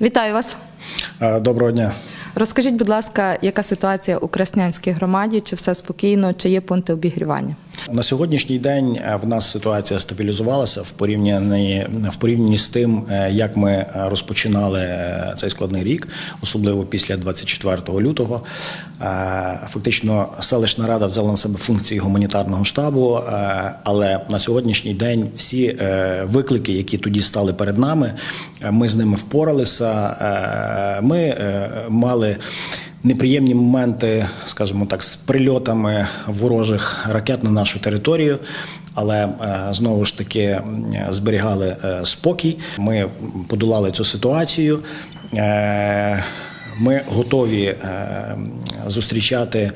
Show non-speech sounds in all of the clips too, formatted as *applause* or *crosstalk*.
Вітаю вас. Доброго дня. Розкажіть, будь ласка, яка ситуація у Краснянській громаді? Чи все спокійно, чи є пункти обігрівання? На сьогоднішній день е, в нас ситуація стабілізувалася в порівнянні в порівнянні з тим, е, як ми е, розпочинали цей складний рік, особливо після 24 лютого. Фактично, селищна рада взяла на себе функції гуманітарного штабу, але на сьогоднішній день всі виклики, які тоді стали перед нами, ми з ними впоралися. Ми мали неприємні моменти, скажімо так, з прильотами ворожих ракет на нашу територію. Але е, знову ж таки зберігали е, спокій. Ми подолали цю ситуацію. Е, Ми готові зустрічати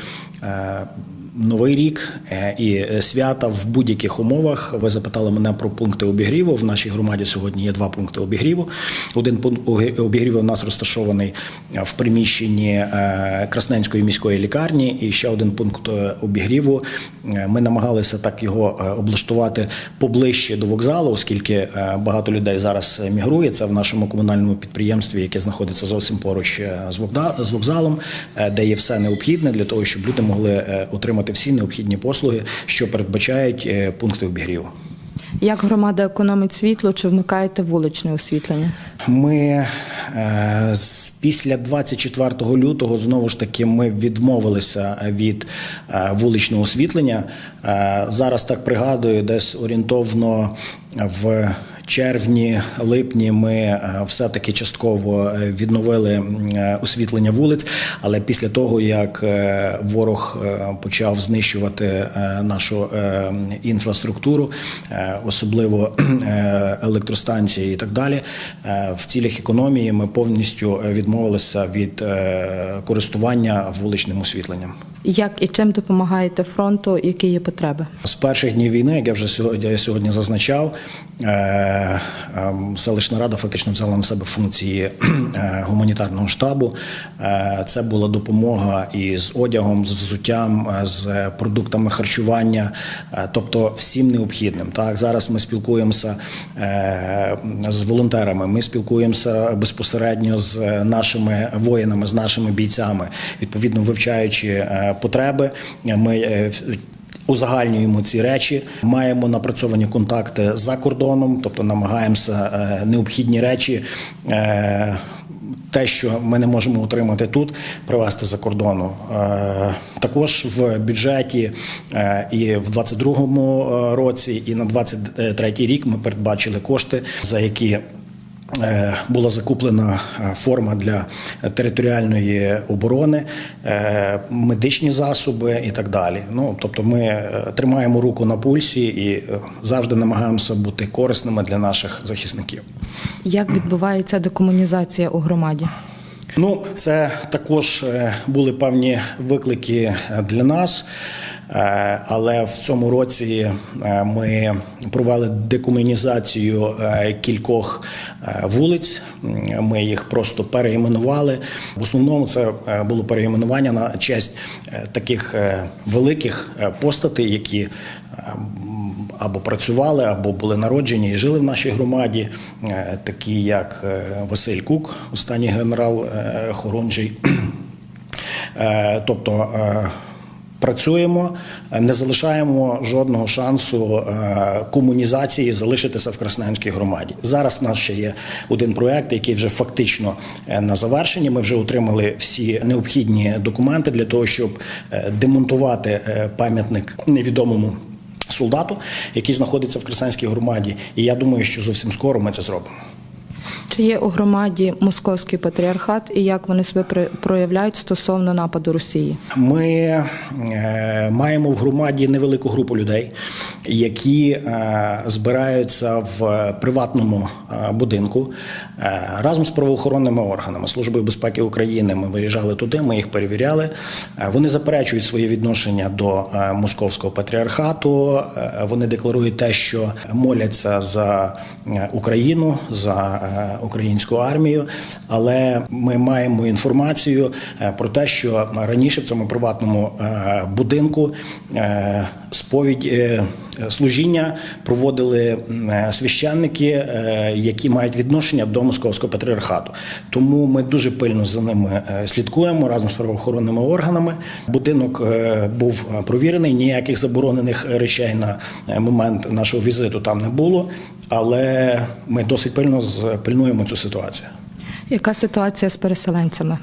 новий рік е, і свята в будь-яких умовах. Ви запитали мене про пункти обігріву. В нашій громаді сьогодні є два пункти обігріву. Один пункт обігріву у нас розташований в приміщенні е, Красненської міської лікарні. І ще один пункт е, обігріву. Е, Ми намагалися так його е, облаштувати поближче до вокзалу, оскільки е, багато людей зараз мігрує. Це в нашому комунальному підприємстві, яке знаходиться зовсім поруч е, з вокзалом, е, де є все необхідне для того, щоб люди могли е, отримати всі необхідні послуги, що передбачають е, пункти обігріву. Як громада економить світло, чи вмикаєте вуличне освітлення? Ми е, після 24 лютого знову ж таки ми відмовилися від е, вуличного освітлення. Е, зараз так пригадую, десь орієнтовно в червні, липні ми е, все-таки частково е, відновили е, освітлення вулиць, але після того як ворог почав знищувати нашу інфраструктуру, особливо електростанції і так далі, в цілях економії ми повністю відмовилися від користування вуличним освітленням. Як і чим допомагаєте фронту? Які є потреби? З перших днів війни, як я вже сьогодні, я сьогодні зазначав, селищна рада фактично взяла на себе функції е, гуманітарного штабу. Е, Це була допомога і з одягом, з взуттям, е, з продуктами харчування, е, тобто всім необхідним. Так зараз ми спілкуємося е, з волонтерами. Ми спілкуємося безпосередньо з нашими воїнами, з нашими бійцями, відповідно вивчаючи е, потреби. Ми е, Узагальнюємо ці речі, маємо напрацьовані контакти за кордоном, тобто намагаємося е, необхідні речі, е, те, що ми не можемо отримати тут, привезти за кордону. Е, Також в бюджеті і в 22-му е, році, і на 23-й рік ми передбачили кошти, за які Була закуплена е, форма для територіальної оборони, е, медичні засоби і так далі. Ну тобто, ми е, тримаємо руку на пульсі і е, завжди намагаємося бути корисними для наших захисників. Як відбувається декомунізація у громаді? Ну, це також е, були певні виклики е, для нас. Е, Але в цьому році е, ми провели декомунізацію е, кількох вулиць. Ми їх просто переіменували. В основному це було переіменування на честь таких великих постатей, які або працювали, або були народжені і жили в нашій громаді, такі як Василь Кук, останній генерал Хорунжий. *clears throat* Тобто працюємо, е, не залишаємо жодного шансу е, комунізації залишитися в Красненській громаді. Зараз в нас ще є один проект, який вже фактично е, на завершенні. Ми вже отримали всі необхідні документи для того, щоб демонтувати пам'ятник невідомому. Солдату, який знаходиться в Красненській громаді, і я думаю, що зовсім скоро ми це зробимо. Чи є у громаді московський патріархат і як вони себе проявляють стосовно нападу Росії? Ми е, маємо в громаді невелику групу людей, які е, збираються в приватному е, будинку е, разом з правоохоронними органами Служби безпеки України. Ми виїжджали туди, ми їх перевіряли. Е, вони заперечують своє відношення до е, московського патріархату. Е, вони декларують те, що моляться за е, Україну, за е, українську армію. Але ми маємо інформацію е, про те, що раніше в цьому приватному е, будинку е, Сповідь е, служіння проводили е, священники, е, які мають відношення до московського патріархату. Тому ми дуже пильно за ними слідкуємо разом з правоохоронними органами. Будинок був провірений, ніяких заборонених речей на момент нашого візиту там не було. Але ми досить пильно пильнуємо цю ситуацію. Яка ситуація з переселенцями?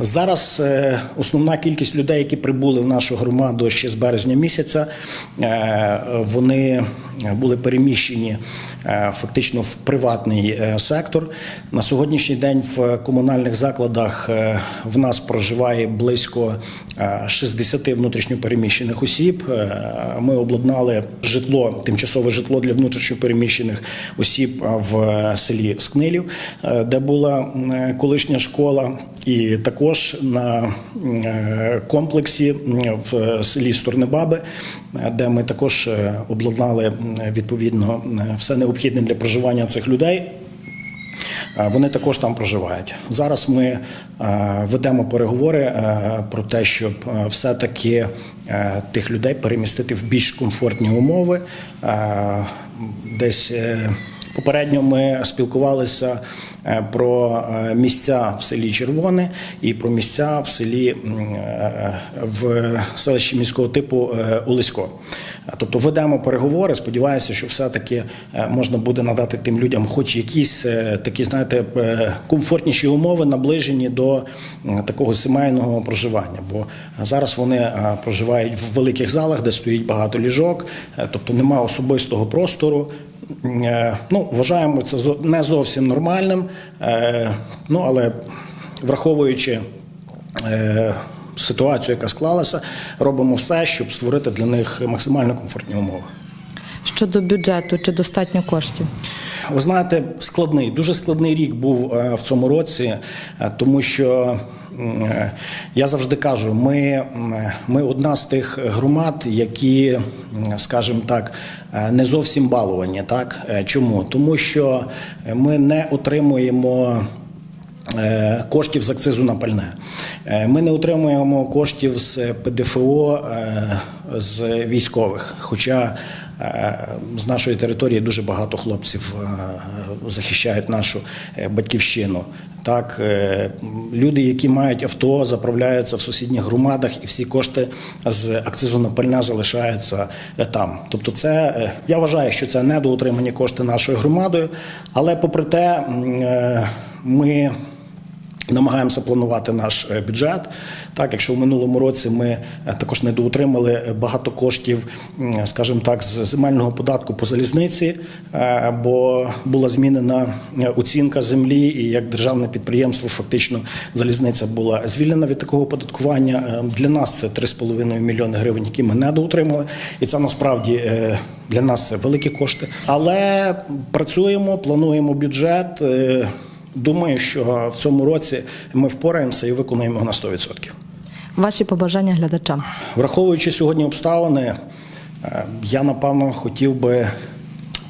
Зараз е, основна кількість людей, які прибули в нашу громаду ще з березня місяця, е, вони були переміщені е, фактично в приватний е, сектор. На сьогоднішній день в комунальних закладах е, в нас проживає близько е, 60 внутрішньопереміщених осіб. Ми обладнали житло, тимчасове житло для внутрішньопереміщених осіб в селі Скнилів, де була колишня школа, і також на комплексі в селі Сторнебаби, е, де ми також обладнали відповідно е, все необхідне для проживання цих людей. Е, Вони також там проживають. Зараз ми е, ведемо переговори е, про те, щоб е, все-таки е, тих людей перемістити в більш комфортні умови. Е, Десь е, попередньо ми спілкувалися е, про е, місця в селі Червоне і про місця в селі е, в селищі міського типу Олесько. Тобто ведемо переговори. Сподіваюся, що все-таки можна буде надати тим людям, хоч якісь такі, знаєте, комфортніші умови, наближені до такого сімейного проживання. Бо зараз вони проживають в великих залах, де стоїть багато ліжок, тобто немає особистого простору. Е, Ну, вважаємо це не зовсім нормальним, е, ну але враховуючи. е, Ситуацію, яка склалася, робимо все, щоб створити для них максимально комфортні умови. Щодо бюджету, чи достатньо коштів? Ви знаєте, складний, дуже складний рік був в цьому році, тому що я завжди кажу, ми, ми одна з тих громад, які, скажімо так, не зовсім баловані. Так чому? Тому що ми не отримуємо. е, Коштів з акцизу на пальне. Е, Ми не отримуємо коштів з ПДФО е, з військових. Хоча з нашої території дуже багато хлопців захищають нашу батьківщину. Так, е, люди, які мають авто, заправляються в сусідніх громадах, і всі кошти з акцизу на пальне залишаються е, там. Тобто, це е, я вважаю, що це недоотримані кошти нашою громадою, але попри те, ми. Намагаємося планувати наш е, бюджет. Так, якщо в минулому році ми е, також недоотримали е, багато коштів, м, скажімо так, з земельного податку по залізниці, е, бо була змінена е, оцінка землі, і як державне підприємство, фактично залізниця була звільнена від такого оподаткування. Е, Для нас це 3,5 мільйони гривень, які ми недоотримали. І це насправді е, для нас це великі кошти. Але працюємо, плануємо бюджет. Думаю, що в цьому році ми впораємося і виконуємо на 100%. Ваші побажання глядачам. Враховуючи сьогодні обставини, е, я напевно хотів би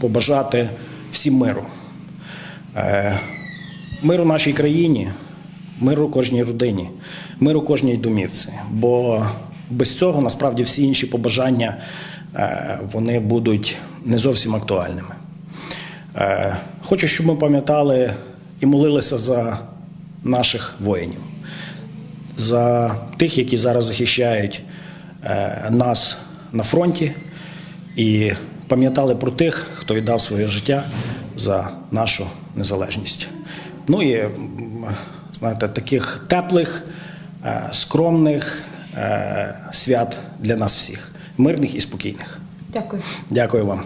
побажати всім миру. Е, Миру нашій країні, миру кожній родині, миру кожній домівці. Бо без цього насправді всі інші побажання е, вони будуть не зовсім актуальними. Хочу, щоб ми пам'ятали і молилися за наших воїнів, за тих, які зараз захищають е, нас на фронті, і пам'ятали про тих, хто віддав своє життя за нашу незалежність. Ну і знаєте, таких теплих, е, скромних е, свят для нас всіх, мирних і спокійних. Дякую. Дякую вам.